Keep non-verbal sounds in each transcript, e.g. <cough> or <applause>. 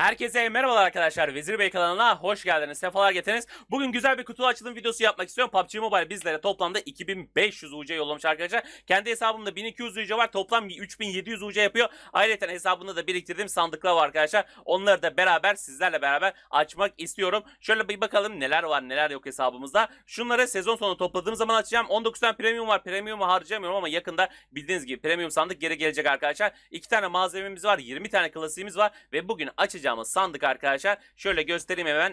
Herkese merhabalar arkadaşlar. Vezir Bey kanalına hoş geldiniz. Sefalar getirdiniz. Bugün güzel bir kutu açılım videosu yapmak istiyorum. PUBG Mobile bizlere toplamda 2500 UC yollamış arkadaşlar. Kendi hesabımda 1200 UC var. Toplam 3700 UC yapıyor. Ayrıca hesabımda da biriktirdiğim sandıklar var arkadaşlar. Onları da beraber sizlerle beraber açmak istiyorum. Şöyle bir bakalım neler var neler yok hesabımızda. Şunları sezon sonu topladığım zaman açacağım. 19 tane premium var. Premium'u harcayamıyorum ama yakında bildiğiniz gibi premium sandık geri gelecek arkadaşlar. 2 tane malzememiz var. 20 tane klasiğimiz var. Ve bugün açacağımız sandık arkadaşlar. Şöyle göstereyim hemen.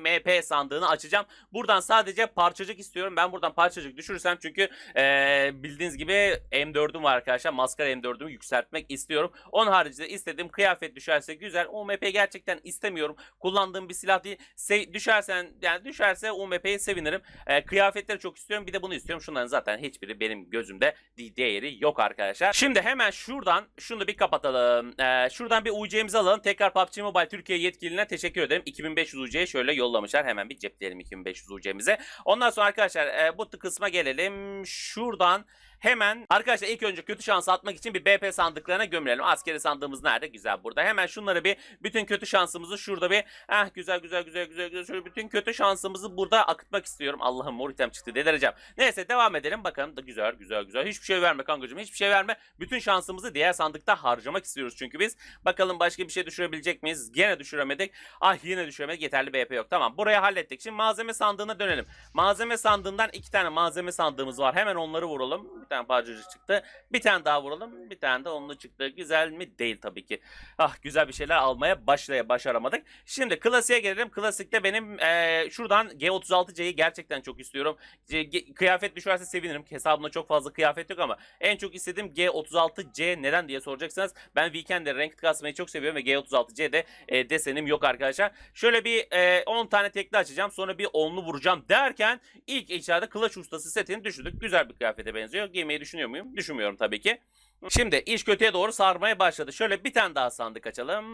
MBEMP sandığını açacağım. Buradan sadece parçacık istiyorum. Ben buradan parçacık düşürürsem çünkü eee, bildiğiniz gibi M4'üm var arkadaşlar. Maskara M4'ümü yükseltmek istiyorum. Onun haricinde istediğim kıyafet düşerse güzel. UMP gerçekten istemiyorum. Kullandığım bir silah değil. Se- düşersen yani düşerse UMP'yi sevinirim. Eee, kıyafetleri çok istiyorum. Bir de bunu istiyorum. Şunların zaten hiçbiri benim gözümde değeri yok arkadaşlar. Şimdi hemen şuradan şunu bir kapatalım. Eee, şuradan bir UC'mizi alalım. Tekrar PUBG Mobile Türkiye yetkiline teşekkür ederim. 2500 UC'ye şöyle yollamışlar. Hemen bir cepleyelim 2500 UC'mize. Ondan sonra arkadaşlar e, bu kısma gelelim. Şuradan Hemen arkadaşlar ilk önce kötü şansı atmak için bir BP sandıklarına gömülelim. Askeri sandığımız nerede? Güzel burada. Hemen şunları bir bütün kötü şansımızı şurada bir eh güzel güzel güzel güzel güzel şöyle bütün kötü şansımızı burada akıtmak istiyorum. Allah'ım mor item çıktı delireceğim. Neyse devam edelim. Bakın da güzel güzel güzel. Hiçbir şey verme kankacığım. Hiçbir şey verme. Bütün şansımızı diğer sandıkta harcamak istiyoruz çünkü biz. Bakalım başka bir şey düşürebilecek miyiz? Gene düşüremedik. Ah yine düşüremedik. Yeterli BP yok. Tamam burayı hallettik. Şimdi malzeme sandığına dönelim. Malzeme sandığından iki tane malzeme sandığımız var. Hemen onları vuralım. Bir tane parçacık çıktı. Bir tane daha vuralım. Bir tane de onunla çıktı. Güzel mi? Değil tabii ki. Ah güzel bir şeyler almaya başlaya başaramadık. Şimdi klasiğe gelelim. Klasikte benim eee, şuradan G36C'yi gerçekten çok istiyorum. C- G- kıyafet düşerse sevinirim. Hesabımda çok fazla kıyafet yok ama en çok istediğim G36C neden diye soracaksınız. Ben Weekend'de renk kasmayı çok seviyorum ve G36C'de e, desenim yok arkadaşlar. Şöyle bir e, 10 tane tekli açacağım. Sonra bir 10'lu vuracağım derken ilk içeride Kılıç Ustası setini düşürdük. Güzel bir kıyafete benziyor. Giymeyi düşünüyor muyum? Düşünmüyorum tabii ki. Şimdi iş kötüye doğru sarmaya başladı. Şöyle bir tane daha sandık açalım.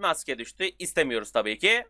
Maske düştü. İstemiyoruz tabii ki.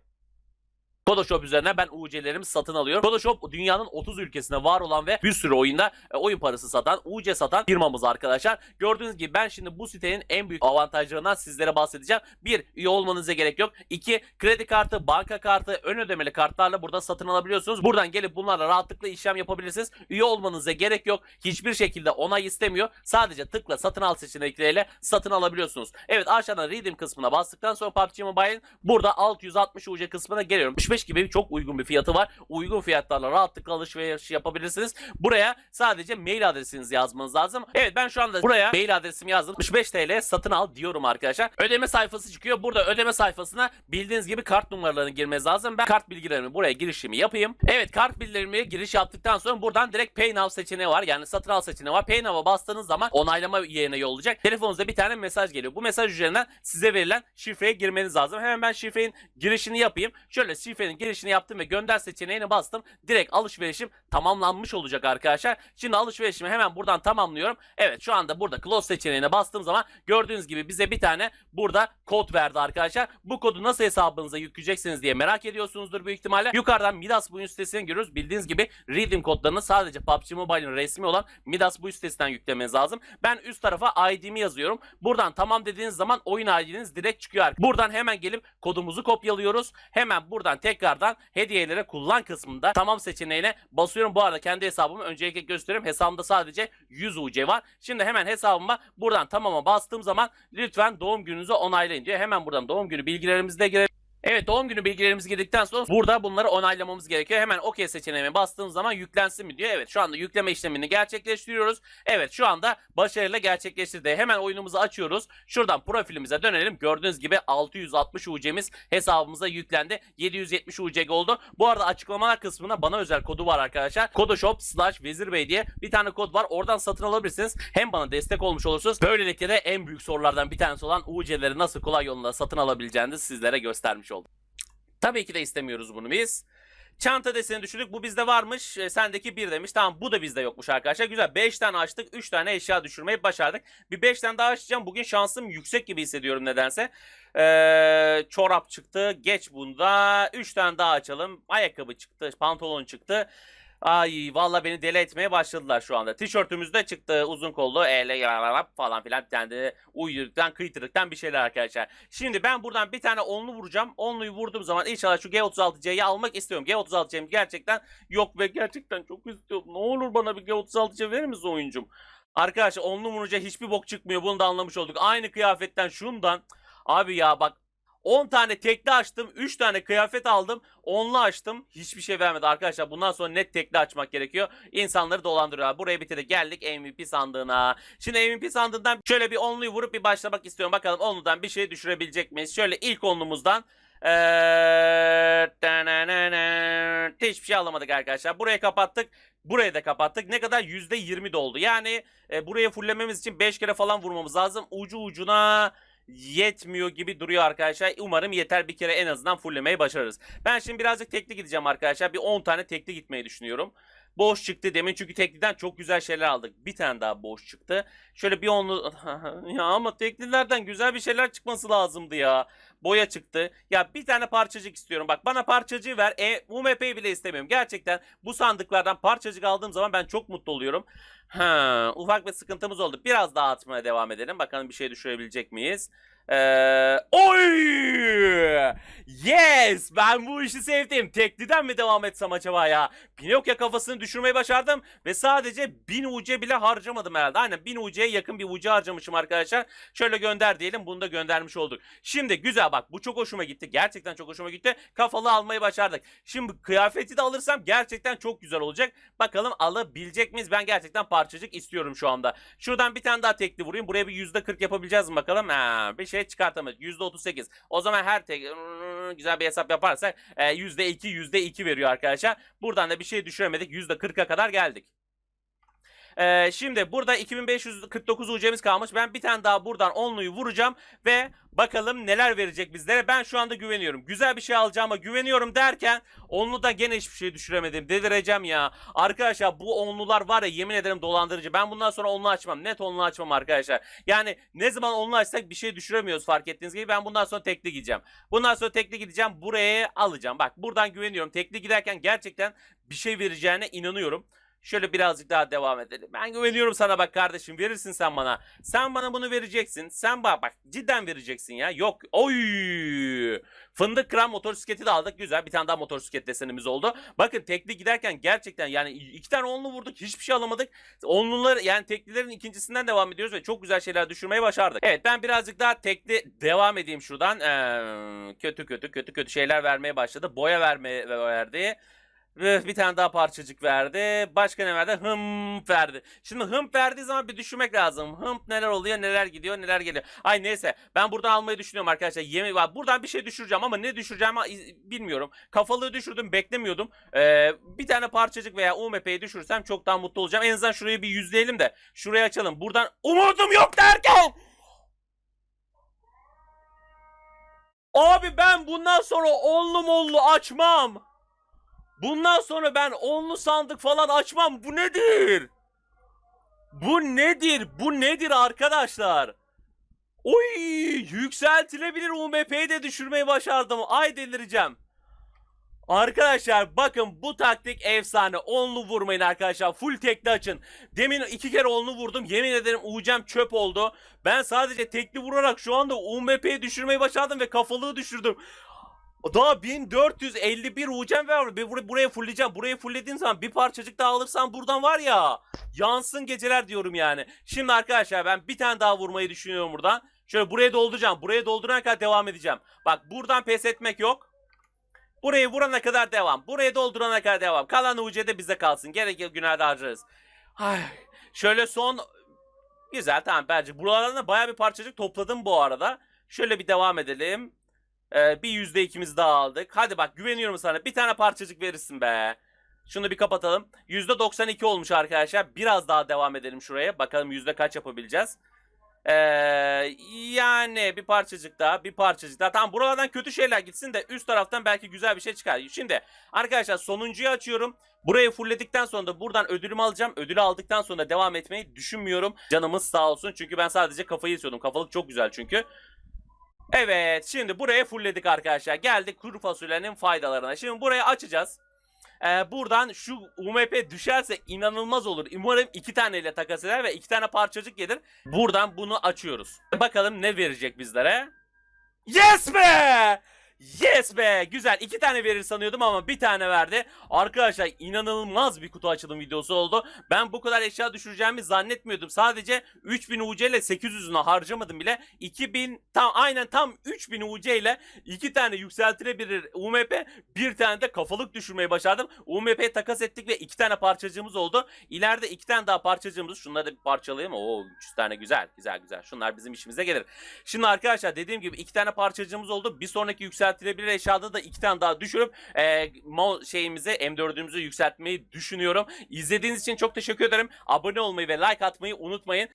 Photoshop üzerine ben UC'lerimi satın alıyorum. Photoshop dünyanın 30 ülkesinde var olan ve bir sürü oyunda e, oyun parası satan, UC satan firmamız arkadaşlar. Gördüğünüz gibi ben şimdi bu sitenin en büyük avantajlarından sizlere bahsedeceğim. Bir, üye olmanıza gerek yok. İki, kredi kartı, banka kartı, ön ödemeli kartlarla burada satın alabiliyorsunuz. Buradan gelip bunlarla rahatlıkla işlem yapabilirsiniz. Üye olmanıza gerek yok. Hiçbir şekilde onay istemiyor. Sadece tıkla satın al seçenekleriyle satın alabiliyorsunuz. Evet aşağıdan Redeem kısmına bastıktan sonra PUBG Mobile'in burada 660 UC kısmına geliyorum. 65 gibi çok uygun bir fiyatı var. Uygun fiyatlarla rahatlıkla alışveriş yapabilirsiniz. Buraya sadece mail adresinizi yazmanız lazım. Evet ben şu anda buraya mail adresimi yazdım. 65 TL satın al diyorum arkadaşlar. Ödeme sayfası çıkıyor. Burada ödeme sayfasına bildiğiniz gibi kart numaralarını girmeniz lazım. Ben kart bilgilerimi buraya girişimi yapayım. Evet kart bilgilerimi giriş yaptıktan sonra buradan direkt Pay Now seçeneği var. Yani satın al seçeneği var. Pay Now'a bastığınız zaman onaylama yerine yollayacak. Telefonunuzda bir tane mesaj geliyor. Bu mesaj üzerinden size verilen şifreye girmeniz lazım. Hemen ben şifrenin girişini yapayım. Şöyle şifrenin girişini yaptım ve gönder seçeneğine bastım. Direkt alışverişim tamamlanmış olacak arkadaşlar. Şimdi alışverişimi hemen buradan tamamlıyorum. Evet şu anda burada close seçeneğine bastığım zaman gördüğünüz gibi bize bir tane burada kod verdi arkadaşlar. Bu kodu nasıl hesabınıza yükleyeceksiniz diye merak ediyorsunuzdur büyük ihtimalle. Yukarıdan Midas bu sitesini görüyoruz. Bildiğiniz gibi Redeem kodlarını sadece PUBG Mobile'in resmi olan Midas bu sitesinden yüklemeniz lazım. Ben üst tarafa ID'mi yazıyorum. Buradan tamam dediğiniz zaman oyun ID'niz direkt çıkıyor. Buradan hemen gelip kodumuzu kopyalıyoruz. Hemen buradan tekrardan hediyelere kullan kısmında tamam seçeneğine basıyorum. Bu arada kendi hesabımı öncelikle gösteriyorum. Hesabımda sadece 100 UC var. Şimdi hemen hesabıma buradan tamama bastığım zaman lütfen doğum gününüzü onaylayın diyor. Hemen buradan doğum günü bilgilerimizi de girelim. Evet doğum günü bilgilerimizi girdikten sonra burada bunları onaylamamız gerekiyor. Hemen OK seçeneğine bastığım zaman yüklensin mi diyor. Evet şu anda yükleme işlemini gerçekleştiriyoruz. Evet şu anda başarıyla gerçekleştirdi. Hemen oyunumuzu açıyoruz. Şuradan profilimize dönelim. Gördüğünüz gibi 660 UC'miz hesabımıza yüklendi. 770 UC oldu. Bu arada açıklamalar kısmına bana özel kodu var arkadaşlar. Kodoshop slash Vezirbey diye bir tane kod var. Oradan satın alabilirsiniz. Hem bana destek olmuş olursunuz. Böylelikle de en büyük sorulardan bir tanesi olan UC'leri nasıl kolay yolla satın alabileceğinizi sizlere göstermiş oldum. Tabii ki de istemiyoruz bunu biz. Çanta deseni düşürdük. Bu bizde varmış. E, sendeki bir demiş. Tamam bu da bizde yokmuş arkadaşlar. Güzel. 5 tane açtık. 3 tane eşya düşürmeyi başardık. Bir 5 tane daha açacağım. Bugün şansım yüksek gibi hissediyorum nedense. Ee, çorap çıktı. Geç bunda. 3 tane daha açalım. Ayakkabı çıktı. Pantolon çıktı. Ay valla beni deli etmeye başladılar şu anda. Tişörtümüz de çıktı uzun kollu ele falan filan bir tane de bir şeyler arkadaşlar. Şimdi ben buradan bir tane onlu vuracağım. Onluyu vurduğum zaman inşallah şu G36C'yi almak istiyorum. G36C'm gerçekten yok ve gerçekten çok istiyorum. Ne olur bana bir G36C verir misin oyuncum? Arkadaşlar onlu vurunca hiçbir bok çıkmıyor. Bunu da anlamış olduk. Aynı kıyafetten şundan. Abi ya bak 10 tane tekli açtım. 3 tane kıyafet aldım. Onlu açtım. Hiçbir şey vermedi arkadaşlar. Bundan sonra net tekli açmak gerekiyor. İnsanları dolandırıyorlar. Buraya bitirdik. Geldik MVP sandığına. Şimdi MVP sandığından şöyle bir onluyu vurup bir başlamak istiyorum. Bakalım onludan bir şey düşürebilecek miyiz? Şöyle ilk onlumuzdan ee, hiçbir şey alamadık arkadaşlar. Burayı kapattık. Burayı da kapattık. Ne kadar? %20 doldu. Yani e, buraya fullememiz için 5 kere falan vurmamız lazım. Ucu ucuna yetmiyor gibi duruyor arkadaşlar. Umarım yeter bir kere en azından fulllemeyi başarırız. Ben şimdi birazcık tekli gideceğim arkadaşlar. Bir 10 tane tekli gitmeyi düşünüyorum. Boş çıktı demin çünkü tekliden çok güzel şeyler aldık. Bir tane daha boş çıktı. Şöyle bir onlu... <laughs> ya ama teklilerden güzel bir şeyler çıkması lazımdı ya. Boya çıktı. Ya bir tane parçacık istiyorum. Bak bana parçacığı ver. E, UMP'yi bile istemiyorum. Gerçekten bu sandıklardan parçacık aldığım zaman ben çok mutlu oluyorum. Ha, ufak bir sıkıntımız oldu. Biraz daha atmaya devam edelim. Bakalım bir şey düşürebilecek miyiz? Oy! Yes! Ben bu işi sevdim. Tekliden mi devam etsem acaba ya? Pinokyo kafasını düşürmeyi başardım ve sadece 1000 UC bile harcamadım herhalde. Aynen 1000 UC'ye yakın bir UC harcamışım arkadaşlar. Şöyle gönder diyelim. Bunu da göndermiş olduk. Şimdi güzel bak bu çok hoşuma gitti. Gerçekten çok hoşuma gitti. Kafalı almayı başardık. Şimdi kıyafeti de alırsam gerçekten çok güzel olacak. Bakalım alabilecek miyiz? Ben gerçekten parçacık istiyorum şu anda. Şuradan bir tane daha tekli vurayım. Buraya bir %40 yapabileceğiz mi bakalım? Ha, bir şey çıkartamadık. %38. O zaman her tek güzel bir hesap yaparsak e, %2 %2 veriyor arkadaşlar. Buradan da bir şey düşüremedik. %40'a kadar geldik. Ee, şimdi burada 2549 UC'miz kalmış. Ben bir tane daha buradan onluyu vuracağım ve bakalım neler verecek bizlere. Ben şu anda güveniyorum. Güzel bir şey alacağıma güveniyorum derken onlu da gene hiçbir şey düşüremedim. Delireceğim ya. Arkadaşlar bu onlular var ya yemin ederim dolandırıcı. Ben bundan sonra onlu açmam. Net onlu açmam arkadaşlar. Yani ne zaman onlu açsak bir şey düşüremiyoruz fark ettiğiniz gibi. Ben bundan sonra tekli gideceğim. Bundan sonra tekli gideceğim. Buraya alacağım. Bak buradan güveniyorum. Tekli giderken gerçekten bir şey vereceğine inanıyorum. Şöyle birazcık daha devam edelim. Ben güveniyorum sana bak kardeşim. Verirsin sen bana. Sen bana bunu vereceksin. Sen bak bak cidden vereceksin ya. Yok. Oy! Fındık kıran motosikleti de aldık. Güzel. Bir tane daha motosiklet desenimiz oldu. Bakın tekli giderken gerçekten yani iki tane onlu vurduk. Hiçbir şey alamadık. Onlular yani teklilerin ikincisinden devam ediyoruz ve çok güzel şeyler düşürmeyi başardık. Evet ben birazcık daha tekli devam edeyim şuradan. Ee, kötü kötü kötü kötü şeyler vermeye başladı. Boya vermeye verdi. Ve bir tane daha parçacık verdi. Başka ne verdi? Hımp verdi. Şimdi hımp verdiği zaman bir düşünmek lazım. Hımp neler oluyor, neler gidiyor, neler geliyor. Ay neyse. Ben buradan almayı düşünüyorum arkadaşlar. Yemi var. Buradan bir şey düşüreceğim ama ne düşüreceğimi bilmiyorum. Kafalığı düşürdüm, beklemiyordum. Ee, bir tane parçacık veya UMP'yi düşürsem çok daha mutlu olacağım. En azından şurayı bir yüzleyelim de. Şurayı açalım. Buradan umudum yok derken. Abi ben bundan sonra onlu mollu açmam. Bundan sonra ben onlu sandık falan açmam. Bu nedir? Bu nedir? Bu nedir arkadaşlar? Oy yükseltilebilir UMP'yi de düşürmeyi başardım. Ay delireceğim. Arkadaşlar bakın bu taktik efsane. Onlu vurmayın arkadaşlar. Full tekli açın. Demin iki kere onlu vurdum. Yemin ederim ucam çöp oldu. Ben sadece tekli vurarak şu anda UMP'yi düşürmeyi başardım ve kafalığı düşürdüm. Daha 1451 ucem var. Bir buraya fullleyeceğim. Buraya fulllediğin zaman bir parçacık daha alırsan buradan var ya. Yansın geceler diyorum yani. Şimdi arkadaşlar ben bir tane daha vurmayı düşünüyorum buradan. Şöyle buraya dolduracağım. Buraya doldurana kadar devam edeceğim. Bak buradan pes etmek yok. Burayı vurana kadar devam. Buraya doldurana kadar devam. Kalan UC bize kalsın. Gerek günlerde harcarız. Ay, şöyle son... Güzel tamam bence. Buralardan da baya bir parçacık topladım bu arada. Şöyle bir devam edelim. Ee, bir yüzde ikimiz daha aldık. Hadi bak güveniyorum sana. Bir tane parçacık verirsin be. Şunu bir kapatalım. Yüzde 92 olmuş arkadaşlar. Biraz daha devam edelim şuraya. Bakalım yüzde kaç yapabileceğiz. Ee, yani bir parçacık daha, bir parçacık daha. Tamam buralardan kötü şeyler gitsin de üst taraftan belki güzel bir şey çıkar. Şimdi arkadaşlar sonuncuyu açıyorum. Burayı fullledikten sonra da buradan ödülümü alacağım. Ödülü aldıktan sonra devam etmeyi düşünmüyorum. Canımız sağ olsun. Çünkü ben sadece kafayı istiyordum. Kafalık çok güzel çünkü. Evet şimdi buraya fullledik arkadaşlar. Geldik kuru fasulyenin faydalarına. Şimdi burayı açacağız. e, buradan şu UMP düşerse inanılmaz olur. Umarım iki taneyle takas eder ve iki tane parçacık gelir. Buradan bunu açıyoruz. Bakalım ne verecek bizlere. Yes be! Yes be! Güzel. iki tane verir sanıyordum ama bir tane verdi. Arkadaşlar inanılmaz bir kutu açılım videosu oldu. Ben bu kadar eşya düşüreceğimi zannetmiyordum. Sadece 3000 UC ile 800'ünü harcamadım bile. 2000 tam aynen tam 3000 UC ile iki tane yükseltilebilir UMP bir tane de kafalık düşürmeyi başardım. UMP'ye takas ettik ve tane parçacığımız oldu. İleride iki tane daha parçacığımız. Şunları da bir parçalayayım. Oo 300 tane güzel güzel güzel. Şunlar bizim işimize gelir. Şimdi arkadaşlar dediğim gibi iki tane parçacığımız oldu. Bir sonraki yükseltilebilir eşyada da iki tane daha düşürüp e, şeyimizi M4'ümüzü yükseltmeyi düşünüyorum. İzlediğiniz için çok teşekkür ederim. Abone olmayı ve like atmayı unutmayın.